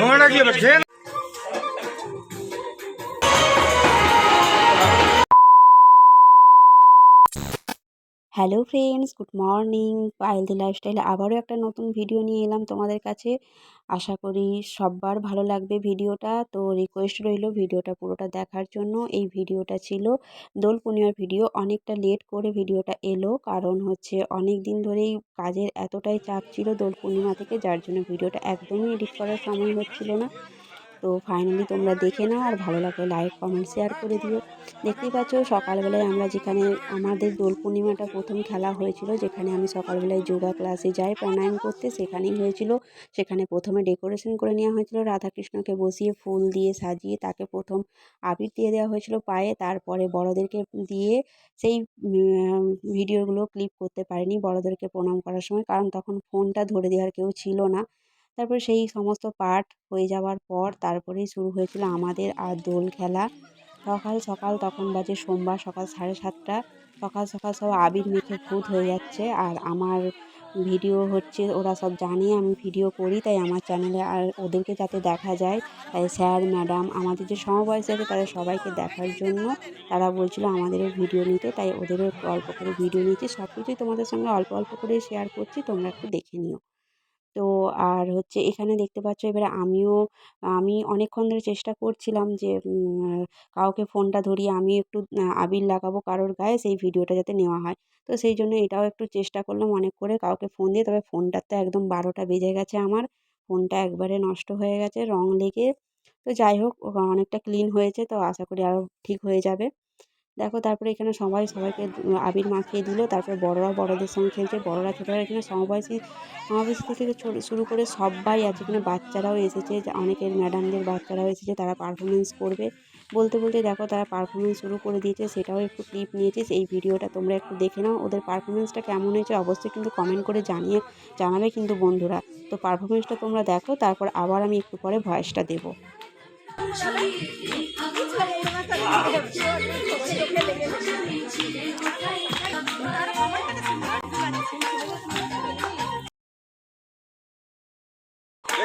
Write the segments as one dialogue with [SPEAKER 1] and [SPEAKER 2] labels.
[SPEAKER 1] ঘোড়া কি
[SPEAKER 2] hello friends good morning পায়েলদি লাইফস্টাইলে আবারও একটা নতুন ভিডিও নিয়ে এলাম তোমাদের কাছে। আশা করি সববার ভালো লাগবে ভিডিওটা তো রিকোয়েস্ট রইল ভিডিওটা পুরোটা দেখার জন্য। এই ভিডিওটা ছিল দোল পূর্ণিমার ভিডিও অনেকটা লেট করে ভিডিওটা এলো। কারণ হচ্ছে অনেক দিন ধরেই কাজের এতটাই চাপ ছিল দোল পূর্ণিমা থেকে, যার জন্য ভিডিওটা একদমই এডিট করার সময় হচ্ছিল না। তো ফাইনালি তোমরা দেখে নাও আর ভালো লাগলে লাইক কমেন্ট শেয়ার করে দিও। দেখতেই পাচ্ছ সকালবেলায় আমরা যেখানে আমাদের দোল পূর্ণিমাটা প্রথম খেলা হয়েছিল, যেখানে আমি সকালবেলায় যোগা ক্লাসে যাই প্রাণায়াম করতে, সেখানেই হয়েছিল। সেখানে প্রথমে ডেকোরেশন করে নেওয়া হয়েছিল, রাধাকৃষ্ণকে বসিয়ে ফুল দিয়ে সাজিয়ে তাকে প্রথম আবির দিয়ে দেওয়া হয়েছিল পায়ে, তারপরে বড়দেরকে দিয়ে সেই ভিডিওগুলো ক্লিপ করতে পারিনি বড়দেরকে প্রণাম করার সময়, কারণ তখন ফোনটা ধরে দেওয়ার কেউ ছিল না। তারপরে সেই সমস্ত পাঠ হয়ে যাওয়ার পর তারপরেই শুরু হয়েছিল আমাদের আর দোল খেলা। সকাল সকাল তখন বাজে সোমবার সকাল সাড়ে সাতটা। সকাল সকাল সব আবির মেখে ভূত হয়ে যাচ্ছে আর আমার ভিডিও হচ্ছে ওরা সব জানে আমি ভিডিও করি, তাই আমার চ্যানেলে আর ওদেরকে যাতে দেখা যায়, তাই স্যার, ম্যাডাম আমাদের যে সমবয়সী আছে তাদের সবাইকে দেখার জন্য তারা বলছিল আমাদেরও ভিডিও নিতে, তাই ওদেরও অল্প করে ভিডিও নিচ্ছি। সব কিছুই তোমাদের সঙ্গে অল্প অল্প করে শেয়ার করছি, তোমরা একটু দেখে নিও। তো আর হচ্ছে এখানে দেখতে পাচ্ছ এবারে আমিও, আমি অনেকক্ষণ ধরে চেষ্টা করছিলাম যে কাউকে ফোনটা ধরিয়ে আমি একটু আবির লাগাবো কারোর গায়ে সেই ভিডিওটা যাতে নেওয়া হয়। তো সেই জন্য এটাও একটু চেষ্টা করলাম অনেক করে কাউকে ফোন দিয়ে। তবে ফোনটার তো একদম বারোটা বেজে গেছে আমার। ফোনটা একবারে নষ্ট হয়ে গেছে রং লেগে। তো যাই হোক অনেকটা ক্লিন হয়েছে। তো আশা করি আরও ঠিক হয়ে যাবে। দেখো, তারপরে এখানে সবাই সবাইকে আবির মাখিয়ে দিল। তারপরে বড়রা বড়দের সঙ্গে খেলছে, বড়রা ছোটরা এখানে সমবয়সী সমাবেশ থেকে শুরু করে সবাই আছে। এখানে বাচ্চারাও এসেছে অনেকের ম্যাডামদের বাচ্চারাও এসেছে, তারা পারফরমেন্স করবে। বলতে বলতে দেখো, তারা পারফরমেন্স শুরু করে দিয়েছে। সেটাও একটু ক্লিপ নিয়েছে। এই ভিডিওটা তোমরা একটু দেখে নাও, ওদের পারফরমেন্সটা কেমন হয়েছে। অবশ্যই কিন্তু কমেন্ট করে জানিয়ে জানাবে কিন্তু বন্ধুরা। তো পারফরমেন্সটা তোমরা দেখো, তারপর আবার আমি একটু পরে ভয়েসটা দেবো।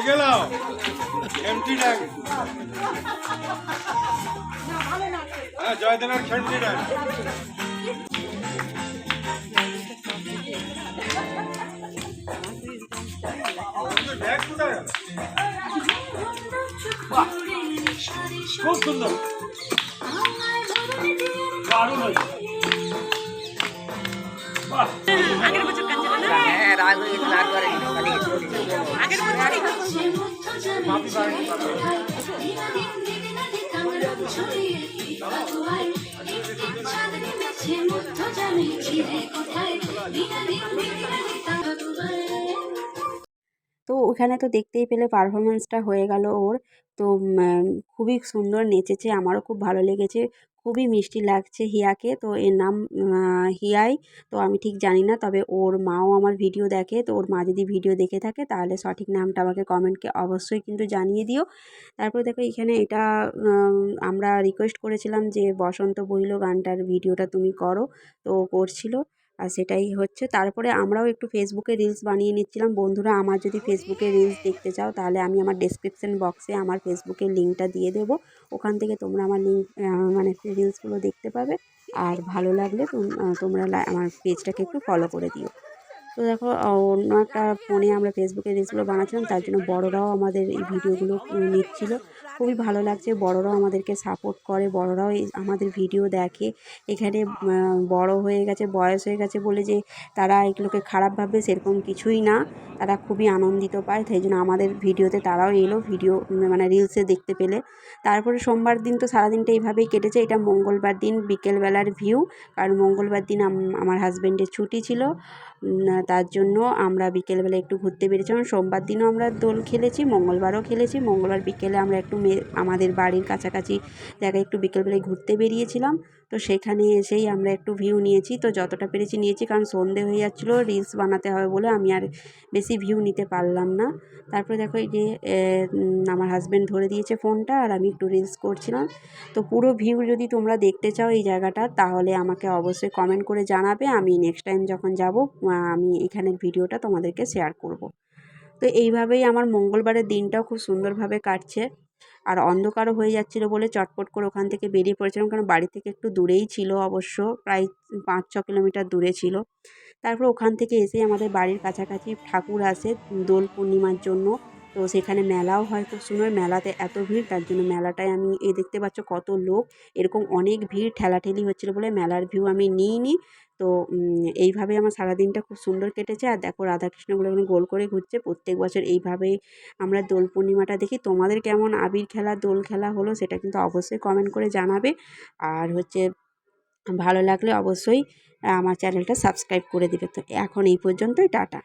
[SPEAKER 1] দেখে নাও এমটি ডাক হ্যাঁ জয়দেবের খেমটি বাহ, খুব সুন্দর। দারুণ হয়েছে। বাহ।
[SPEAKER 3] হ্যাঁ রাগ হয়ে গেছিল একবারে পালিয়ে
[SPEAKER 2] তো ওখানে তো দেখতেই পেলে পারফরমেন্সটা হয়ে গেল ওর। তো খুবই সুন্দর নেচেছে, আমারও খুব ভালো লেগেছে। খুবই মিষ্টি লাগছে হিয়াকে। তো এর নাম হিয়াই। তো আমি ঠিক জানি না, তবে ওর মাও আমার ভিডিও দেখে। তো ওর মা যদি ভিডিও দেখে থাকে, তাহলে সঠিক নামটা আমাকে কমেন্টকে অবশ্যই কিন্তু জানিয়ে দিও। তারপরে দেখো এখানে এটা আমরা রিকোয়েস্ট করেছিলাম যে বসন্ত বইল গানটার ভিডিওটা তুমি করো। তো করছিল। আর সেটাই হচ্ছে। তারপরে আমরাও একটু ফেসবুকে রিলস বানিয়ে নিচ্ছিলাম। বন্ধুরা, আমার যদি ফেসবুকে রিলস দেখতে চাও, তাহলে আমি আমার ডেসক্রিপশন বক্সে আমার ফেসবুকের লিঙ্কটা দিয়ে দেব। ওখান থেকে তোমরা আমার লিঙ্ক মানে রিলসগুলো দেখতে পাবে। আর ভালো লাগলে তোমরা আমার পেজটাকে একটু ফলো করে দিও। তো দেখো অন্য একটা ফোনে আমরা ফেসবুকে রিলসগুলো বানাচ্ছিলাম, তার জন্য বড়রাও আমাদের এই ভিডিওগুলো নিচ্ছিল। খুবই ভালো লাগছে, বড়রাও আমাদেরকে সাপোর্ট করে, বড়রাও আমাদের ভিডিও দেখে। এখানে বড় হয়ে গেছে, বয়স হয়ে গেছে বলে যে তারা এগুলোকে খারাপ ভাববে, সেরকম কিছুই না। তারা খুবই আনন্দিত পায় সেই জন্য আমাদের ভিডিওতে তারাও এলো ভিডিও মানে রিলসে দেখতে পেলে। তারপরে সোমবার দিন তো সারাদিনটা এইভাবেই কেটেছে, এটা মঙ্গলবার দিন, বিকেলবেলার ভিউ কারণ মঙ্গলবার দিন আমার হাজব্যান্ডের ছুটি ছিল তার জন্য আমরা বিকেলবেলা একটু ঘুরতে বেরিয়েছিলাম। সোমবার দিনও আমরা দোল খেলেছি, মঙ্গলবারও খেলেছি। মঙ্গলবার বিকেলে আমরা একটু আমাদের বাড়ির কাছাকাছি জায়গায় একটু বিকেলবেলায় ঘুরতে বেরিয়েছিলাম। তো সেখানে এসেই আমরা একটু ভিউ নিয়েছি। তো যতটা পেরেছি নিয়েছি, কারণ সন্ধে হয়ে যাচ্ছিল রিলস বানাতে হবে বলে আমি আর বেশি ভিউ নিতে পারলাম না। তারপরে দেখো এই যে আমার হাজব্যান্ড ধরে দিয়েছে ফোনটা আর আমি একটু রিলস করছিলাম। তো পুরো ভিউ যদি তোমরা দেখতে চাও এই জায়গাটা, তাহলে আমাকে অবশ্যই কমেন্ট করে জানাবে। আমি নেক্সট টাইম যখন যাব আমি এখানের ভিডিওটা তোমাদেরকে শেয়ার করব। তো এইভাবেই আমার মঙ্গলবারের দিনটাও খুব সুন্দরভাবে কাটছে। আর অন্ধকারও হয়ে যাচ্ছিল বলে চটপট করে ওখান থেকে বেরিয়ে পড়েছিলাম কারণ বাড়ি থেকে একটু দূরেই ছিল অবশ্য, প্রায় পাঁচ, ছ কিলোমিটার দূরে ছিল। তারপর ওখান থেকে এসে আমাদের বাড়ির কাছাকাছি ঠাকুর আসে দোল পূর্ণিমার জন্য। তো সেখানে মেলাও হয় খুব সুন্দর, মেলাতে এত ভিড়, তার জন্য মেলাটায় আমি এই দেখতে পাচ্ছ কত লোক। এরকম অনেক ভিড় ঠেলাঠেলি হচ্ছিল বলে মেলার ভিউ আমি নিইনি। তো এইভাবে আমার সারাদিনটা খুব সুন্দর কেটেছে। আর দেখো, রাধাকৃষ্ণগুলো এখানে গোল করে ঘুরছে। প্রত্যেক বছর এইভাবেই আমরা দোল পূর্ণিমাটা দেখি। তোমাদের কেমন আবির খেলা, দোল খেলা হলো সেটা কিন্তু অবশ্যই কমেন্ট করে জানাবে। আর হচ্ছে, ভালো লাগলে অবশ্যই আমার চ্যানেলটা সাবস্ক্রাইব করে দিবে। তো এখন এই পর্যন্তই, টাটা।